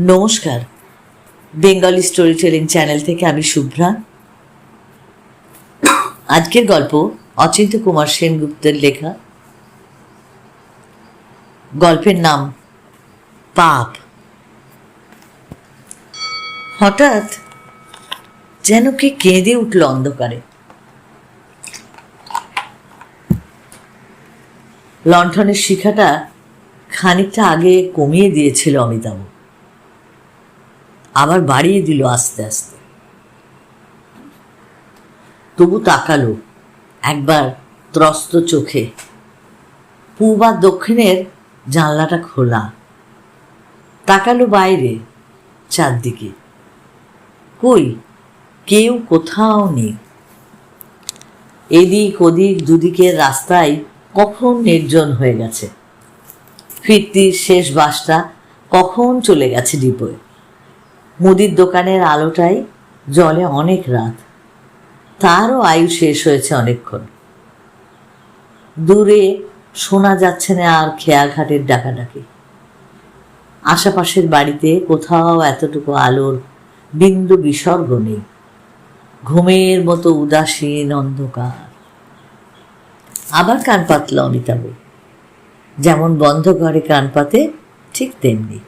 নমস্কার। Bengali story telling channel থেকে আমি শুভ্রা। আজকের গল্প অচিন্ত কুমার সেনগুপ্তের লেখা। গল্পের নাম পাপ। হঠাৎ যেন কে কেঁদে উঠল অন্ধকারে। লণ্ঠনের শিখাটা খানিকটা আগে কমিয়ে দিয়েছিল অমিতাভ। আবার বাড়িয়ে দিল আস্তে আস্তে। তবু তাকালো, একবার ত্রস্ত চোখে। পূব আর দক্ষিণের জানলাটা খোলা। তাকালো বাইরে, চারদিকে। কই, কেউ কোথাও নেই। এদিক ওদিক দুদিকের রাস্তায় কখন নির্জন হয়ে গেছে। ফিরতির শেষ বাসটা কখন চলে গেছে ডিপোয়? মুদির দোকানের আলোটাই জলে অনেক রাত। তারও আয়ু শেষ হয়েছে অনেকক্ষণ। দূরে শোনা যাচ্ছে না আর খেয়াঘাটের ডাকাডাকি। আশেপাশের বাড়িতে কোথাও এতটুকু আলোর বিন্দু বিসর্গ নেই। ঘুমের মতো উদাসীন অন্ধকার। আবার কান পাতল অমিতাভ। যেমন বন্ধ ঘরে কান পাতে ঠিক তেমনি।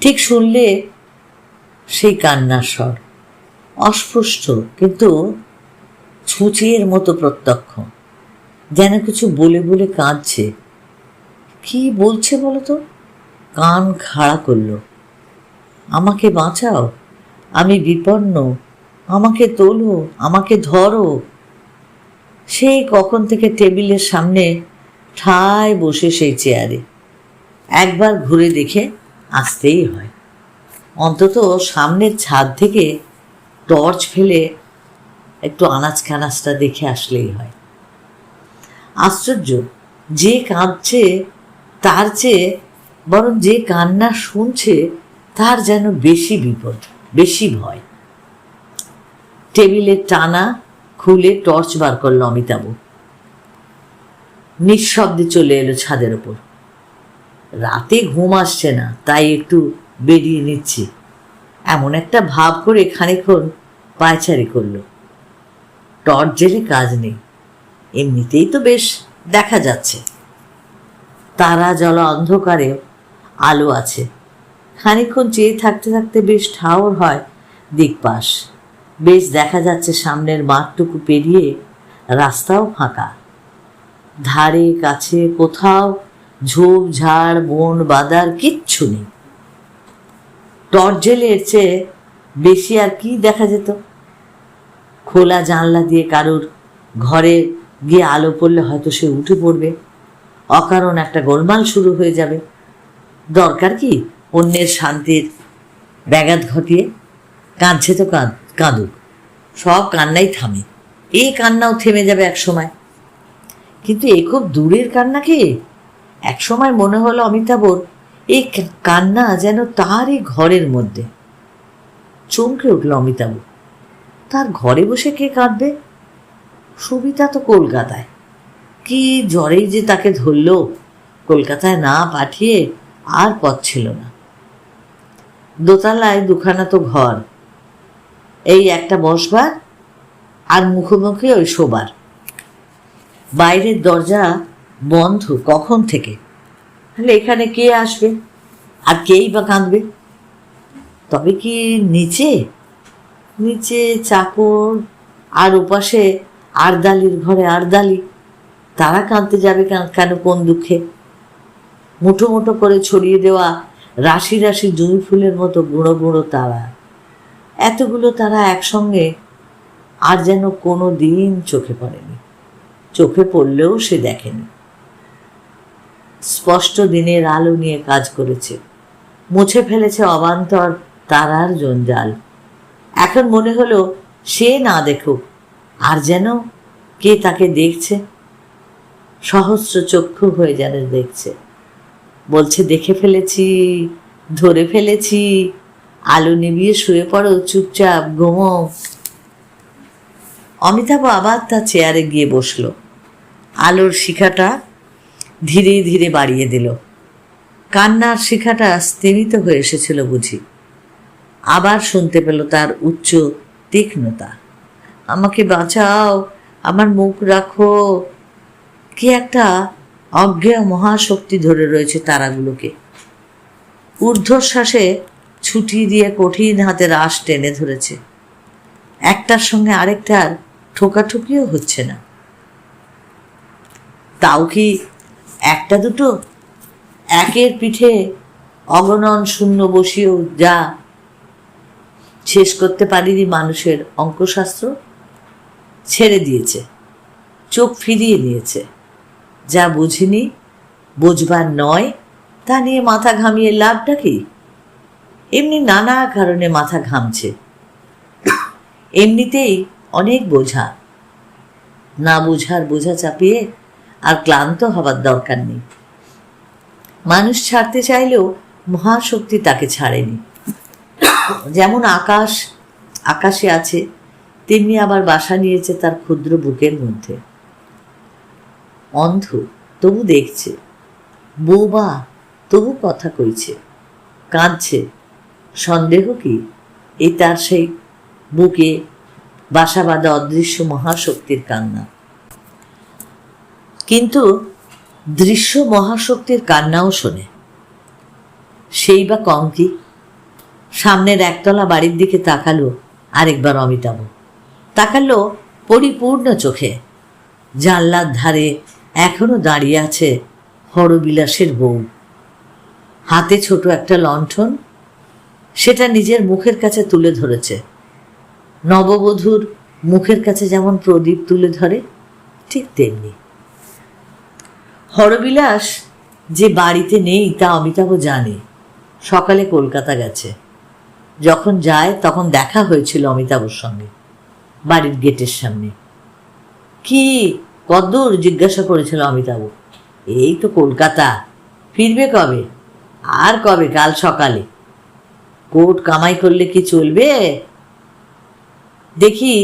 ঠিক শুনলে সেই কান্নার স্বর। অস্পষ্ট, কিন্তু ছুঁচিয়ের মতো প্রত্যক্ষ। যেন কিছু বলে বলে কাঁদছে। কি বলছে বলো তো কান খাড়া করল। আমাকে বাঁচাও, আমি বিপন্ন, আমাকে তোলো, আমাকে ধরো। সেই কখন থেকে টেবিলের সামনে ঠায় বসে সেই চেয়ারে। একবার ঘুরে দেখে আসতেই হয়। অন্তত সামনের ছাদ থেকে টর্চ ফেলে একটু আনাজ খানাজটা দেখে আসলেই হয়। আশ্চর্য, যে কাঁদছে তার চেয়ে, বরং যে কান্না শুনছে তার যেন বেশি বিপদ, বেশি ভয়। টেবিলের টানা খুলে টর্চ বার করল অমিতাভ। নিঃশব্দে চলে এলো ছাদের ওপর। রাতে ঘুম আসছে না, তাই একটু বেরিয়ে নিচ্ছি। এমন একটা ভাব করে খানিক্ষণ পায়চারি করল। টর্চ জেলে কাজ নেই। এমনিতেই তো বেশ দেখা যাচ্ছে। তারা জল অন্ধকারে আলো আছে। খানিক্ষণ চেয়ে থাকতে থাকতে বেশ ঠাওর হয় দিকপাশ বেশ দেখা যাচ্ছে সামনের মাঠটুকু পেরিয়ে রাস্তাও ফাঁকা। ধারে, কাছে, কোথাও ঝোপ ঝাড় বন, বাদার কিচ্ছু নেই। টর্চ জেলের চেয়ে বেশি আর কি দেখা যেত? খোলা জানলা দিয়ে কারোর ঘরে গিয়ে আলো পড়লে হয়তো সে উঠে পড়বে। অকারণ একটা গোলমাল শুরু হয়ে যাবে। দরকার কি অন্যের শান্তির ব্যাঘাত ঘটিয়ে? কাঁদছে তো কাঁদ, কাঁদুক। সব কান্নাই থামে। এই কান্নাও থেমে যাবে এক সময়। কিন্তু এ খুব দূরের কান্না কি? এক সময় মনে হলো অমিতাভর এই কান্না যেন তারই ঘরের মধ্যে। চমকে উঠল অমিতাভ। তার ঘরে বসে কে কাঁদবে? সুবিতা তো কলকাতায়। কি জ্বরেই যে তাকে ধরলো। কলকাতায় না পাঠিয়ে আর পথ ছিল না। দোতলায় দুখানা তো ঘর। এই একটা বসবার আর মুখোমুখি ওই শোবার। বাইরের দরজা বন্ধ কখন থেকে? তাহলে এখানে কে আসবে? আর কেই বা কাঁদবে? তবে কি নিচে? নিচে চাকর, আর ওপাশে আরদালির ঘরে আরদালি। তারা কাঁদতে যাবে কেন- কেন দুঃখে? মুঠো মুঠো করে ছড়িয়ে দেওয়া রাশি রাশি জুঁই ফুলের মতো গুঁড়ো গুঁড়ো তারা। এতগুলো তারা একসঙ্গে আর যেন কোনো দিন চোখে পড়েনি। চোখে পড়লেও সে দেখেনি। স্পষ্ট দিনের আলো নিয়ে কাজ করেছে। মুছে ফেলেছে অবান্তর তারার জঞ্জাল। এখন মনে হলো সে না দেখুক, আর যেন কে তাকে দেখছে। সহস্র চক্ষু হয়ে যেন দেখছে। বলছে, দেখে ফেলেছি, ধরে ফেলেছি। আলো নিভিয়ে শুয়ে পড়ো, চুপচাপ ঘুমো। অমিতাভ আবার তার চেয়ারে গিয়ে বসল। আলোর শিখাটা ধীরে ধীরে বাড়িয়ে দিল। কান্নার শিখাটা স্থিমিত হয়ে এসেছিল বুঝি। আবার শুনতে পেল তার উচ্চ তীক্ষ্ণতা। আমাকে বাঁচাও, আমার মুখ রাখো। কি একটা অজ্ঞেয় মহাশক্তি ধরে রয়েছে তারাগুলোকে। ঊর্ধ্বশ্বাসে ছুটি দিয়ে কঠিন হাতে রাস টেনে ধরেছে। একটার সঙ্গে আরেকটার ঠোকাঠুকিও হচ্ছে না। তাও কি একটা দুটো? একের পিঠে অগণন শূন্য বসিয়েও যা শেষ করতে পারিনি মানুষের অঙ্কশাস্ত্র। ছেড়ে দিয়েছে, চোখ ফিরিয়ে নিয়েছে। যা বুঝিনি, বুঝবার নয়, তা নিয়ে মাথা ঘামিয়ে লাভটা কি এমনি নানা কারণে মাথা ঘামছে। এমনিতেই অনেক বোঝা। না বোঝার বোঝা চাপিয়ে আর ক্লান্ত হবার দরকার নেই। মানুষ ছাড়তে চাইলেও মহাশক্তি তাকে ছাড়েনি। যেমন আকাশ, আকাশে আছে, তেমনি আবার বাসা নিয়েছে তার ক্ষুদ্র বুকের মধ্যে। অন্ধ, তবু দেখছে। বৌবা তবু কথা কইছে। কাঁদছে। সন্দেহ কি? এই তার সেই বুকে বাসা বাঁধা অদৃশ্য মহাশক্তির কান্না। কিন্তু দৃশ্য মহাশক্তির কান্নাও শোনে। সেই বা কম কি? সামনের একতলা বাড়ির দিকে তাকালো আরেকবার অমিতাভ। তাকালো পরিপূর্ণ চোখে। জানলার ধারে এখনও দাঁড়িয়ে আছে হরবিলাসের বউ। হাতে ছোট একটা লণ্ঠন, সেটা নিজের মুখের কাছে তুলে ধরেছে। নববধূর মুখের কাছে যেমন প্রদীপ তুলে ধরে, ঠিক তেমনি। হরবিলাস যে বাড়িতে নেই তা অমিতাভ জানে। সকালে কলকাতা গেছে। যখন যায় তখন দেখা হয়েছিল অমিতাভর সঙ্গে, বাড়ির গেটের সামনে। কি কদ্দূর জিজ্ঞাসা করেছিল অমিতাভ। এই তো কলকাতা, ফিরবে কবে? আর কবে কাল সকালে? কোট কামাই করলে কি চলবে? দেখি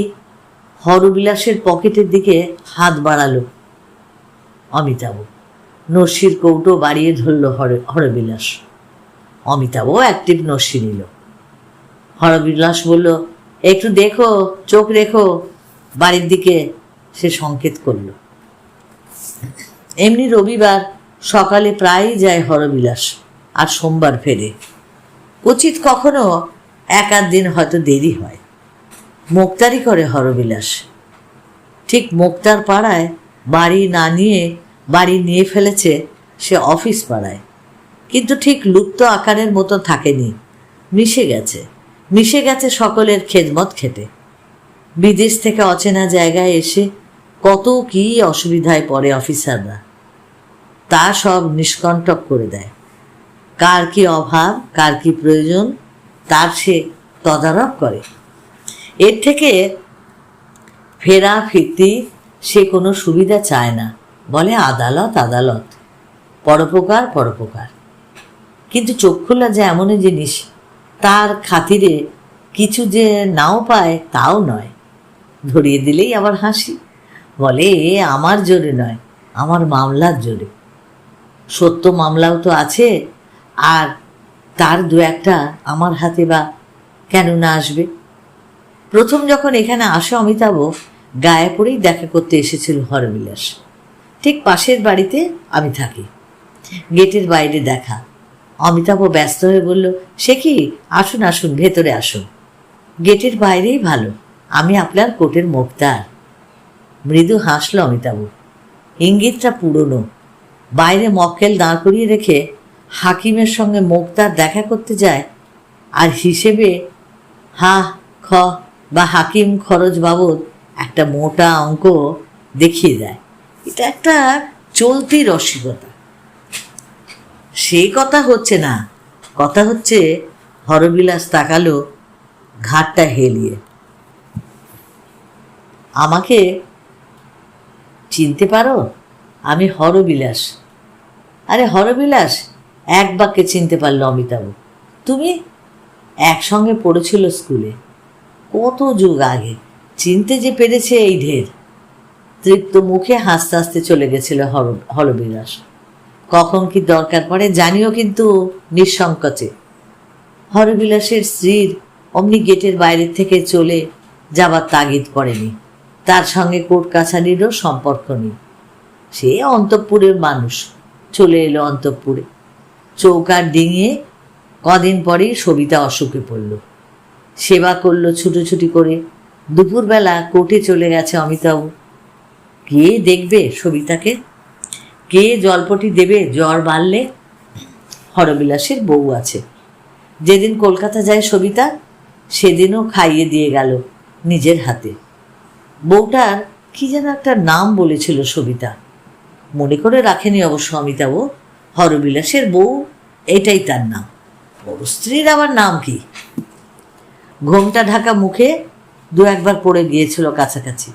হরবিলাসের পকেটের দিকে হাত বাড়ালো অমিতাভ। নস্যির কৌটো বাড়িয়ে ধরল হর, হরবিলাস। অমিতাভ অ্যাক্টিভ নস্যি নিল হরবিলাস বলল, একটু দেখো, চোখ রেখো বাড়ির দিকে সে সংকেত করল। এমনি রবিবার সকালে প্রায়ই যায় হরবিলাস, আর সোমবার ফেরে। উচিত কখনো এক আধ দিন হয়তো দেরি হয়। মোক্তারি করে হরবিলাস। ঠিক মোক্তার পাড়ায় বাড়ি না নিয়ে বাড়ি নিয়ে ফেলেছে, সে অফিস পাড়ায়। কিন্তু ঠিক লুপ্ত আকারের মতো থাকেনি। মিশে গেছে। মিশে গেছে সকলের খেদমত খেতে বিদেশ থেকে অচেনা জায়গায় এসে কত কি অসুবিধায় পড়ে অফিসাররা। তা সব নিষ্কণ্টক করে দেয়। কার কি অভাব, কার কি প্রয়োজন, তার সে তদারক করে। এর থেকে ফেরা ফিরতি সে কোনো সুবিধা চায় না। বলে আদালত আদালত। পরোপকার পরোপকার। কিন্তু চক্ষুলা যে এমনই জিনিস, তার খাতিরে কিছু যে নাও পায়, তাও নয়। ধরিয়ে দিলেই আবার হাসি। বলে আমার জোরে নয়, আমার মামলার জোরে। সত্য মামলাও তো আছে, আর তার দু একটা আমার হাতে বা কেন না আসবে? প্রথম যখন এখানে আসে অমিতাভ, গায়ে পড়েই দেখা করতে এসেছিল হরবিলাস ঠিক পাশের বাড়িতে আমি থাকি। গেটের বাইরে দেখা। অমিতাভ ব্যস্ত হয়ে বলল, সে কি? আসুন আসুন, ভেতরে আসুন। গেটের বাইরেই ভালো। আমি আপনার কোটের মুক্তার। মৃদু হাসল অমিতাভ। ইঙ্গিতটা পুরনো। বাইরে মক্কেল দাঁড় করিয়ে রেখে হাকিমের সঙ্গে মুক্তার দেখা করতে যায় আর হিসেবে, হা, খ বা হাকিম খরচ বাবদ একটা মোটা অঙ্ক দেখিয়ে দেয়। এটা একটা চলতি রসিকতা। সেই কথা হচ্ছে না। কথা হচ্ছে হরবিলাস তাকালো, ঘাটটা হেলিয়ে। আমাকে চিনতে পারো? আমি হরবিলাস। আরে হরবিলাস, এক বাক্যে চিনতে পারল অমিতাভ। তুমি একসঙ্গে পড়েছিল স্কুলে। কত যুগ আগে। চিনতে যে পেরেছে এই ঢের। তৃপ্ত মুখে হাসতে হাসতে চলে গেছিল হর হরবিলাস কখন কি দরকার পড়ে জানিও কিন্তু নিঃসংকোচে। হরবিলাসের স্ত্রীর অমনি গেটের বাইরে থেকে চলে যাবার তাগিদ পড়েনি। তার সঙ্গে কোর্ট কাছারিরও সম্পর্ক নেই। সে অন্তঃপুরের মানুষ, চলে এলো অন্তঃপুরে। চৌকার ডিঙিয়ে কদিন পরেই সবিতা অসুখে পড়ল। সেবা করল ছুটোছুটি করে। দুপুরবেলা কোর্টে চলে গেছে অমিতাভ। কে দেখবে সবিতাকে? কে জলপটি দেবে জ্বর বাড়লে? হরবিলাসের বউ আছে। যেদিন কলকাতা যায় সবিতা, সেদিনও খাইয়ে দিয়ে গেল নিজের হাতে। বউটার কি যেন একটা নাম বলেছিল সবিতা। মনে করে রাখেনি অবশ্য অমিতাভ। হরবিলাসের বউ, এটাই তার নাম। বড় স্ত্রীর আবার নাম কি? ঘোমটা ঢাকা মুখে দু একবার পড়ে গিয়েছিল কাছাকাছি।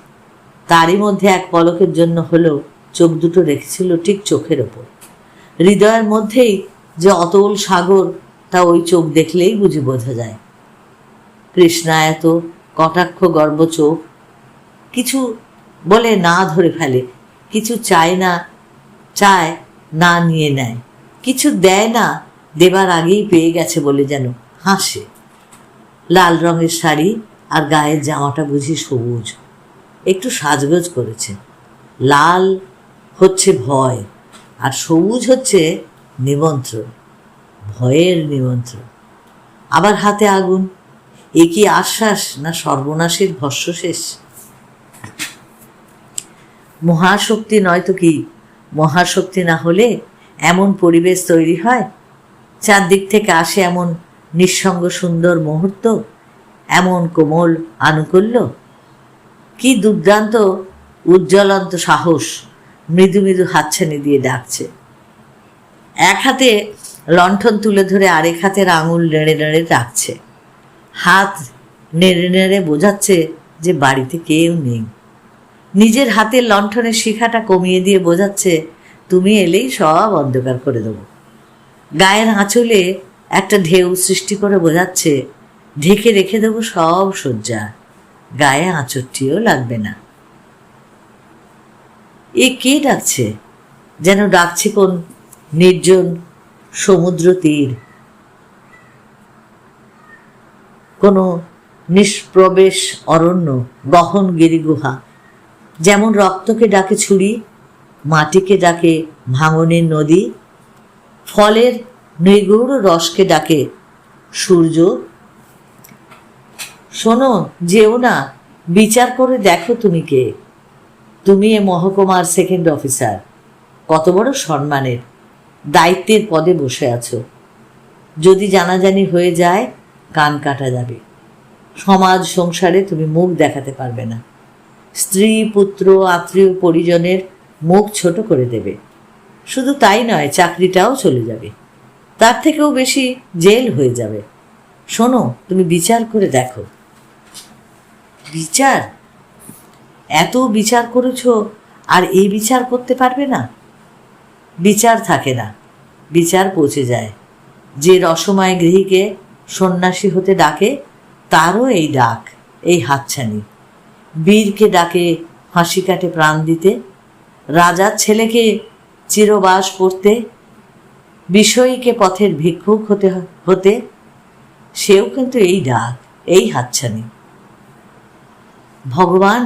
তারই মধ্যে এক পলকের জন্য হলেও চোখ দুটো রেখেছিল ঠিক চোখের ওপর। হৃদয়ের মধ্যেই যে অতল সাগর, তা ওই চোখ দেখলেই বুঝি বোঝা যায়। কৃষ্ণায়ত কটাক্ষ গর্ব চোখ। কিছু বলে না ধরে ফেলে, কিছু চায় না চায় না নিয়ে নেয়। কিছু দেয় না, দেবার আগেই পেয়ে গেছে বলে যেন হাসে। লাল রঙের শাড়ি আর গায়ের জামাটা বুঝি সবুজ। একটু সাজগোজ করেছে। লাল হচ্ছে ভয় আর সবুজ হচ্ছে নিমন্ত্রণ, ভয়ের নিমন্ত্রণ। আবার হাতে আগুন, এ কি আশ্বাস না সর্বনাশের ভস্য শেষ? মহাশক্তি নয়তো কি, মহাশক্তি না হলে এমন পরিবেশ তৈরি হয়? চারদিক থেকে আসে এমন নিঃসঙ্গ সুন্দর মুহূর্ত, এমন কোমল আনুকূল্য? কি দুর্দান্ত, উজ্জ্বলন্ত সাহস মৃদু মৃদু হাতছানি দিয়ে ডাকছে। এক হাতে লণ্ঠন তুলে ধরে আরেক হাতের আঙুল নেড়ে নেড়ে ডাকছে। হাত নেড়ে নেড়ে বোঝাচ্ছে যে বাড়িতে কেউ নেই। নিজের হাতের লণ্ঠনের শিখাটা কমিয়ে দিয়ে বোঝাচ্ছে, তুমি এলেই সব অন্ধকার করে দেবো। গায়ের আঁচলে একটা ঢেউ সৃষ্টি করে বোঝাচ্ছে, ঢেকে রেখে দেবো সব শয্যা। গায়ে আঁচড়টিও লাগবে না। এ কে ডাকছে? যেন ডাকছে কোন নির্জন সমুদ্র তীর কোনো নিষ্প্রবেশ অরণ্য গহন গিরিগুহা যেমন রক্তকে ডাকে ছুরি, মাটিকে ডাকে ভাঙনের নদী, ফলের নৃগুড় রসকে ডাকে সূর্য শোনো, যেও না। বিচার করে দেখো তুমি কে। তুমি এ মহকুমার সেকেন্ড অফিসার কত বড় সম্মানের। দায়িত্বের পদে বসে আছো। যদি জানাজানি হয়ে যায়, কান কাটা যাবে। সমাজ সংসারে তুমি মুখ দেখাতে পারবে না। স্ত্রী, পুত্র, আত্মীয়, পরিজনের মুখ ছোট করে দেবে। শুধু তাই নয়, চাকরিটাও চলে যাবে। তার থেকেও বেশি জেল হয়ে যাবে। শোনো, তুমি বিচার করে দেখো। বিচার? এত বিচার করেছ, আর এই বিচার করতে পারবে না? বিচার থাকে না, বিচার পৌঁছে যায়। যে রসময় গৃহীকে সন্ন্যাসী হতে ডাকে, তারও এই ডাক, এই হাতছানি। বীরকে ডাকে হাসি কাটে প্রাণ দিতে, রাজার ছেলেকে চিরবাস পড়তে বিষয়ীকে পথের ভিক্ষুক হতে হতে, সেও কিন্তু এই ডাক, এই হাতছানি। ভগবান,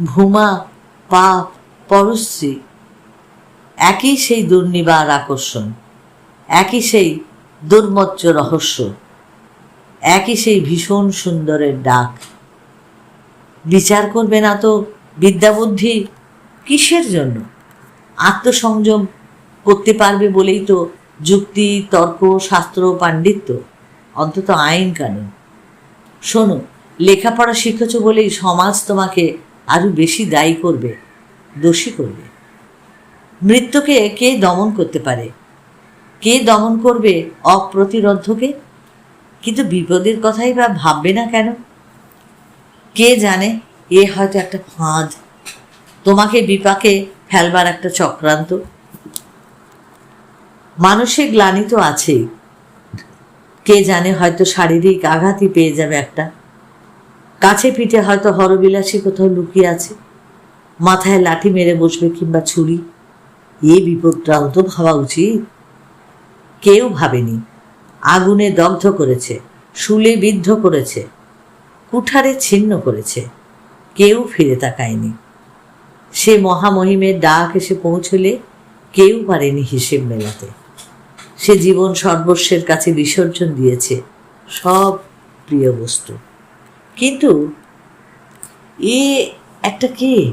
ভূমা, পাপ, পরশ্রী। একই সেই দুর্নিবার আকর্ষণ, একই সেই দুর্মচ্চ রহস্য, একই সেই ভীষণ সুন্দরের ডাক। বিচার করবে না তো বিদ্যাবুদ্ধি? কিসের জন্য? আত্মসংযম করতে পারবে বলেই তো যুক্তি, তর্ক, শাস্ত্র, পাণ্ডিত্য, অন্তত আইন কানুন শোনো লেখাপড়া শিখেছ বলেই সমাজ তোমাকে আরও বেশি দায়ী করবে, দোষী করবে। মৃত্যুকে কে দমন করতে পারে? কে দমন করবে অপ্রতিরোধ্যকে কিন্তু বিপদের কথাই বা ভাববে না কেন? কে জানে, এ হয়তো একটা ফাঁদ। তোমাকে বিপাকে ফেলবার একটা চক্রান্ত। মানসিক গ্লানি তো আছেই কে জানে হয়তো শারীরিক আঘাতই পেয়ে যাবে একটা। কাছে পিঠে হয়তো হরবিলাসী কোথাও লুকিয়ে আছে। মাথায় লাঠি মেরে বসবে কিংবা ছুরি। এ বিপদটাও তো ভাবা উচিত। কেউ ভাবেনি। আগুনে দগ্ধ করেছে, শুলে বিদ্ধ করেছে, কুঠারে ছিন্ন করেছে। কেউ ফিরে তাকায়নি। সে মহামহিমের ডাক এসে পৌঁছলে কেউ পারেনি হিসেব মেলাতে। সে জীবন সর্বস্বের কাছে বিসর্জন দিয়েছে সব প্রিয় বস্তু। কিন্তু এ একটা কে?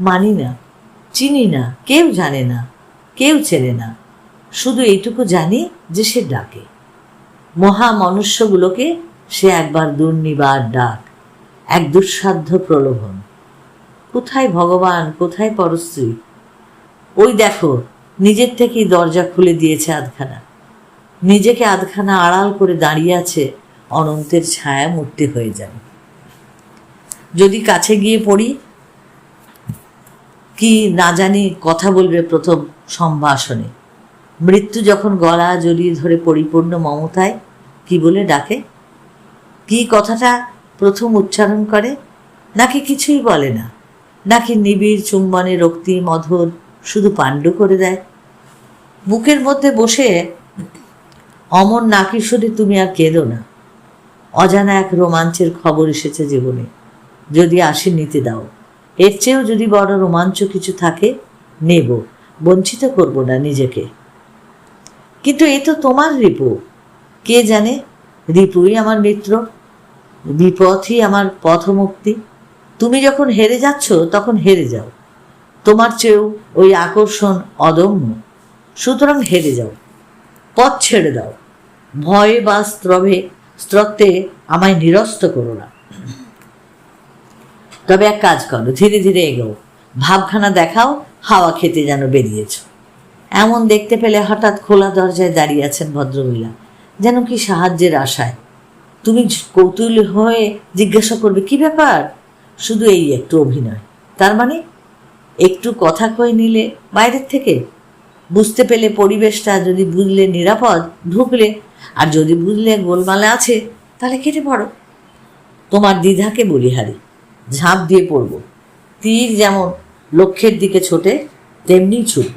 মানি না, চিনি না, কেউ জানে না, কেউ চেনে না। শুধু এইটুকু জানি যে সে ডাকে। মহা মনুষ্যগুলোকে সে একবার দুর্নিবার ডাক, এক দুঃসাধ্য প্রলোভন। কোথায় ভগবান, কোথায় পরশ্রী? ওই দেখো, নিজের থেকেই দরজা খুলে দিয়েছে আধখানা। নিজেকে আধখানা আড়াল করে দাঁড়িয়ে আছে অনন্তের ছায়া মূর্তি হয়ে যাবে যদি কাছে গিয়ে পড়ি, কি না জানি কথা বলবে প্রথম সম্ভাষণে। মৃত্যু যখন গলা জড়িয়ে ধরে পরিপূর্ণ মমতায়, কি বলে ডাকে? কি কথাটা প্রথম উচ্চারণ করে? নাকি কিছুই বলে না? নাকি নিবিড় চুম্বনে রক্তি, মধুর শুধু পাণ্ডু করে দেয়? বুকের মধ্যে বসে, অমর নাকি শুধু তুমি আর কেঁদো না। অজানা এক রোমাঞ্চের খবর এসেছে জীবনে। যদি আসি নিতে দাও। এর চেয়েও যদি বড় রোমাঞ্চ কিছু থাকে, নেব, বঞ্চিত করব না নিজেকে। কিন্তু এ তো তোমার রিপু। কে জানে? রিপুই আমার মিত্র। বিপথই আমার পথমুক্তি। তুমি যখন হেরে যাচ্ছ, তখন হেরে যাও। তোমার চেয়েও ওই আকর্ষণ অদম্য। সুতরাং হেরে যাও। পথ ছেড়ে দাও। ভয়ে বা স্ত্রভে স্ত্রত্বে আমায় নিরস্ত করো না। তবে এক কাজ করো, ধীরে ধীরে এগো ভাবখানা দেখাও, হাওয়া খেতে যেন বেরিয়েছ। এমন দেখতে পেলে হঠাৎ খোলা দরজায় দাঁড়িয়ে আছেন ভদ্রমহিলা, যেন কি সাহায্যের আশায়। তুমি কৌতূহলী হয়ে জিজ্ঞাসা করবে, কি ব্যাপার? শুধু এই একটু অভিনয়। তার মানে একটু কথা কয়ে নিলে বাইরের থেকে? বুঝতে পেলে পরিবেশটা যদি বুঝলে নিরাপদ, ঢুকলে, আর যদি বুঝলে গোলমালে আছে, তাহলে কেটে পড়ো। তোমার দ্বিধাকে বলিহারি, ঝাঁপ দিয়ে পড়ব। তীর যেমন লক্ষ্যের দিকে ছোটে, তেমনি ছুটব।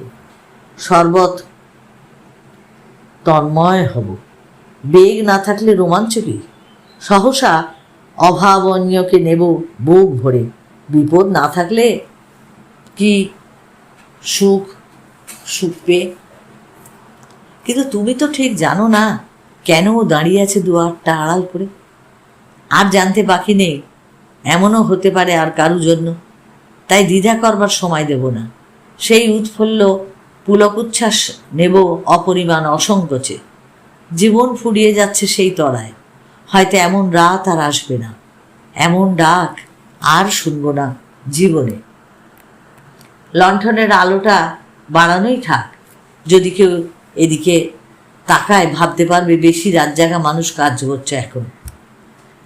শরবত তন্ময় হব। বেগ না থাকলে রোমাঞ্চ কি? সহসা অভাবনীয়কে নেব বুক ভরে। বিপদ না থাকলে কি সুখ? পেয়ে কিন্তু তুমি তো ঠিক জানো না কেন ও দাঁড়িয়ে আছে দুয়ারটা আড়াল করে। আর জানতে বাকি নেই, এমনও হতে পারে আর কারু জন্য। তাই দ্বিধা করবার সময় দেব না। সেই উৎফুল্ল পুলক উচ্ছ্বাস নেব অপরিমাণ অসংকোচে। জীবন ফুরিয়ে যাচ্ছে সেই তরায়। হয়তো এমন রাত আর আসবে না। এমন ডাক আর শুনব না জীবনে। লণ্ঠনের আলোটা বাড়ানোই থাক। যদি কেউ এদিকে তাকায়, ভাবতে পারবে বেশি রাত জাগা মানুষ কাজ করছে এখন।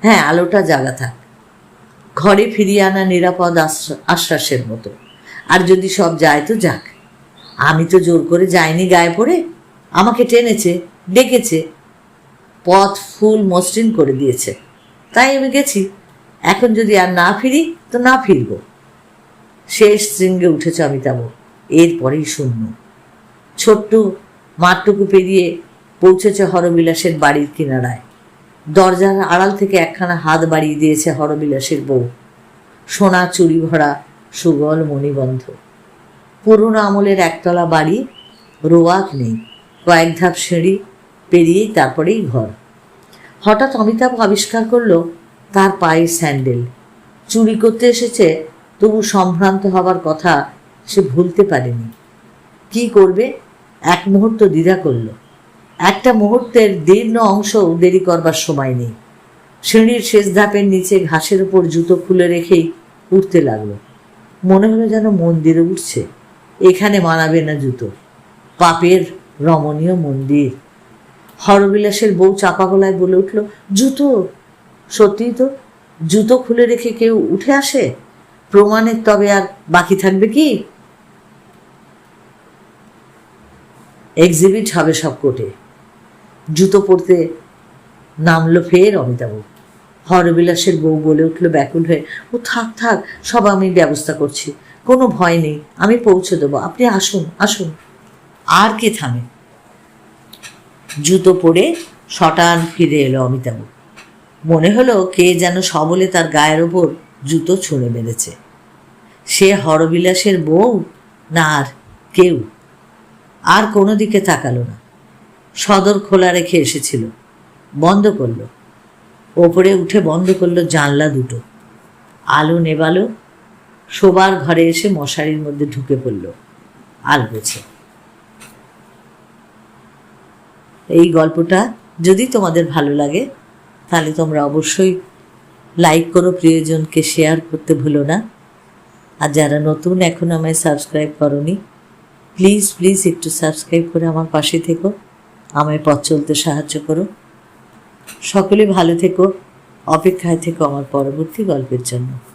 হ্যাঁ আলোটা জাগা থাক। ঘরে ফিরিয়ে আনা নিরাপদ আশ্বাসের মতো। আর যদি সব যায় তো যাক। আমি তো জোর করে যাইনি গায়ে পড়ে। আমাকে টেনেছে, ডেকেছে। পথ ফুল মসৃণ করে দিয়েছে। তাই আমি গেছি। এখন যদি আর না ফিরি, তো না ফিরব। শেষ শৃঙ্গে উঠেছে অমিতাভ। এরপরেই শূন্য। ছোট্ট মাঠটুকু পেরিয়ে পৌঁছেছে হরবিলাসের বাড়ির কিনারায়। দরজার আড়াল থেকে একখানা হাত বাড়িয়ে দিয়েছে হরবিলাসের বউ। সোনা চুরি ভরা সুগল মণিবন্ধ। পুরনো আমলের একতলা বাড়ি, রোয়াক নেই। কয়েক ধাপ সিঁড়ি পেরিয়েই তারপরেই ঘর। হঠাৎ অমিতাভ আবিষ্কার করল তার পায়ে স্যান্ডেল। চুরি করতে এসেছে, তবু সম্ভ্রান্ত হবার কথা সে ভুলতে পারেনি। কি করবে? এক মুহূর্ত দ্বিধা করল। একটা মুহূর্তের দীর্ণ অংশও দেরি করবার সময় নেই। সিঁড়ির শেষ ধাপের নিচে ঘাসের উপর জুতো খুলে রেখেই উঠতে লাগল। মনে হলো যেন মন্দিরে উঠছে। এখানে মানাবে না জুতো। পাপের রমণীয় মন্দির। হরবিলাসের বউ চাপা গলায় বলে উঠল, জুতো? সত্যিই তো? জুতো খুলে রেখে কেউ উঠে আসে? প্রমাণের তবে আর বাকি থাকবে কি? এক্সিবিট হবে সব কোর্টে। জুতো পরতে নামলো ফের অমিতাভ। হরবিলাসের বউ বলে উঠল ব্যাকুল হয়ে, ও থাক থাক, সব আমি ব্যবস্থা করছি। কোনো ভয় নেই, আমি পৌঁছে দেবো। আপনি আসুন আসুন। আর কে থামে? জুতো পরে শটান ফিরে এলো অমিতাভ। মনে হলো কে যেন সবলে তার গায়ের ওপর জুতো ছুঁড়ে মেরেছে। সে হরবিলাসের বউ না আর কেউ? আর কোনো দিকে তাকালো না। সদর খোলা রেখে এসেছিল। বন্ধ করল। ওপরে উঠে বন্ধ করল জানলা দুটো। আলো নেবালো শোবার ঘরে এসে মশারির মধ্যে ঢুকে পড়ল। আলগোছে এই গল্পটা যদি তোমাদের ভালো লাগে, তাহলে তোমরা অবশ্যই লাইক করো, প্রিয়জনকে শেয়ার করতে ভুলো না। আর যারা নতুন এখন আমায় সাবস্ক্রাইব করনি প্লিজ প্লিজ একটু সাবস্ক্রাইব করে আমার পাশে থেকো। আমায় পথ চলতে সাহায্য করো। সকলে ভালো থেকো। অপেক্ষায় থেকো আমার পরবর্তী গল্পের জন্য।